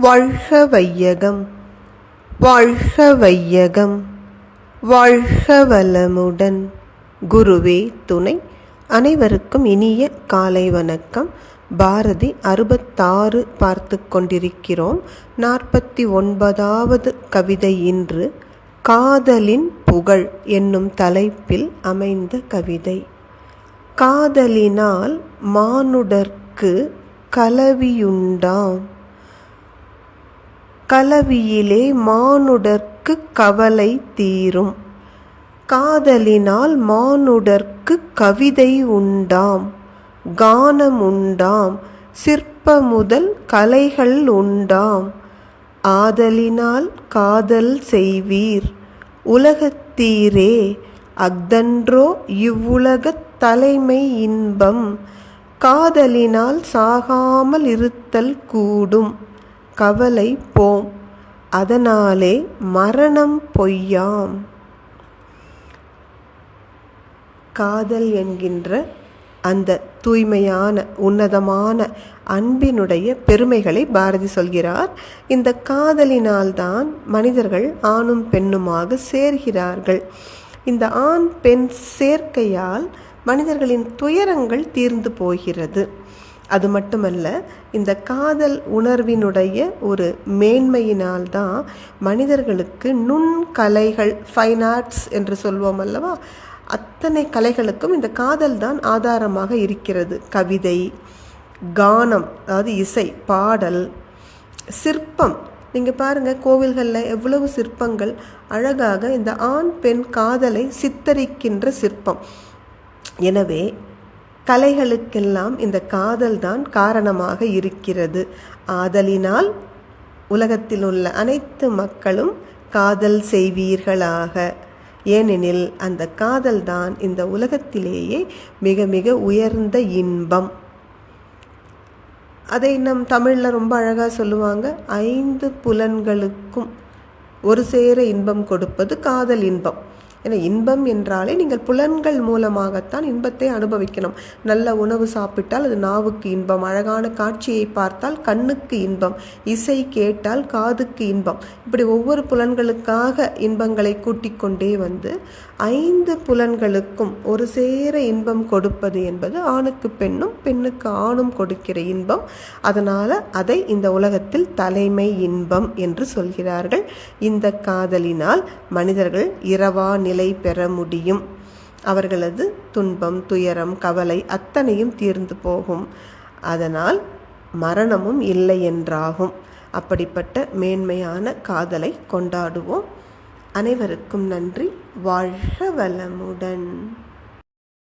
வாழ்க வையகம் வாழ்க வையகம் வாழ்க வளமுடன் குருவே துணை அனைவருக்கும் இனிய காலை வணக்கம். பாரதி அறுபத்தாறு பார்த்து கொண்டிருக்கிறோம். நாற்பத்தி ஒன்பதாவது கவிதை இன்று காதலின் புகழ் என்னும் தலைப்பில் அமைந்த கவிதை. காதலினால் மானுடர்க்கு கலவியுண்டாம். கலவியிலே மானுடர்க்கு கவலை தீரும். காதலினால் மானுடர்க்கு கவிதை உண்டாம். கானம் உண்டாம். சிற்ப முதல் கலைகள் உண்டாம். ஆதலினால் காதல் செய்வீர். உலகத்தீரே அஃதன்றோ இவ்வுலகத் தலைமை இன்பம். காதலினால் சாகாமல் இருத்தல் கூடும். கவலை போம் அதனாலே மரணம் பொய்யாம். காதல் என்கின்ற அந்த தூய்மையான உன்னதமான அன்பினுடைய பெருமைகளை பாரதி சொல்கிறார். இந்த காதலினால்தான் மனிதர்கள் ஆணும் பெண்ணுமாக சேர்கிறார்கள். இந்த ஆண் பெண் சேர்க்கையால் மனிதர்களின் துயரங்கள் தீர்ந்து போகிறது. அது மட்டுமல்ல இந்த காதல் உணர்வினுடைய ஒரு மேன்மையினால்தான் மனிதர்களுக்கு நுண்கலைகள் ஃபைன் ஆர்ட்ஸ் என்று சொல்வோம் அல்லவா? அத்தனை கலைகளுக்கும் இந்த காதல் தான் ஆதாரமாக இருக்கிறது. கவிதை கானம் அதாவது இசை பாடல் சிற்பம். நீங்கள் பாருங்கள் கோவில்களில் எவ்வளவு சிற்பங்கள் அழகாக இந்த ஆண் பெண் காதலை சித்தரிக்கின்ற சிற்பம். எனவே கலைகளுக்கெல்லாம் இந்த காதல் தான் காரணமாக இருக்கிறது. ஆதலினால் உலகத்தில் உள்ள அனைத்து மக்களும் காதல் செய்வீர்களாக. ஏனெனில் அந்த காதல் தான் இந்த உலகத்திலேயே மிக மிக உயர்ந்த இன்பம். அதை நம் தமிழில் ரொம்ப அழகாக சொல்லுவாங்க ஐந்து புலன்களுக்கும் ஒரு சேர இன்பம் கொடுப்பது காதல் இன்பம். ஏன்னா இன்பம் என்றாலே நீங்கள் புலன்கள் மூலமாகத்தான் இன்பத்தை அனுபவிக்கணும். நல்ல உணவு சாப்பிட்டால் அது நாவுக்கு இன்பம். அழகான காட்சியை பார்த்தால் கண்ணுக்கு இன்பம். இசை கேட்டால் காதுக்கு இன்பம். இப்படி ஒவ்வொரு புலன்களுக்காக இன்பங்களை கூட்டிக் கொண்டே வந்து ஐந்து புலன்களுக்கும் ஒரு சேர இன்பம் கொடுப்பது என்பது ஆணுக்கு பெண்ணும் பெண்ணுக்கு ஆணும் கொடுக்கிற இன்பம். அதனால் அதை இந்த உலகத்தில் தலைமை இன்பம் என்று சொல்கிறார்கள். இந்த காதலினால் மனிதர்கள் இரவா நிலை பெற முடியும். அவர்களது துன்பம் துயரம் கவலை அத்தனையும் தீர்ந்து போகும். அதனால் மரணமும் இல்லை என்றாகும். அப்படிப்பட்ட மேன்மையான காதலை கொண்டாடுவோம். அனைவருக்கும் நன்றி. வாழ்க வளமுடன்.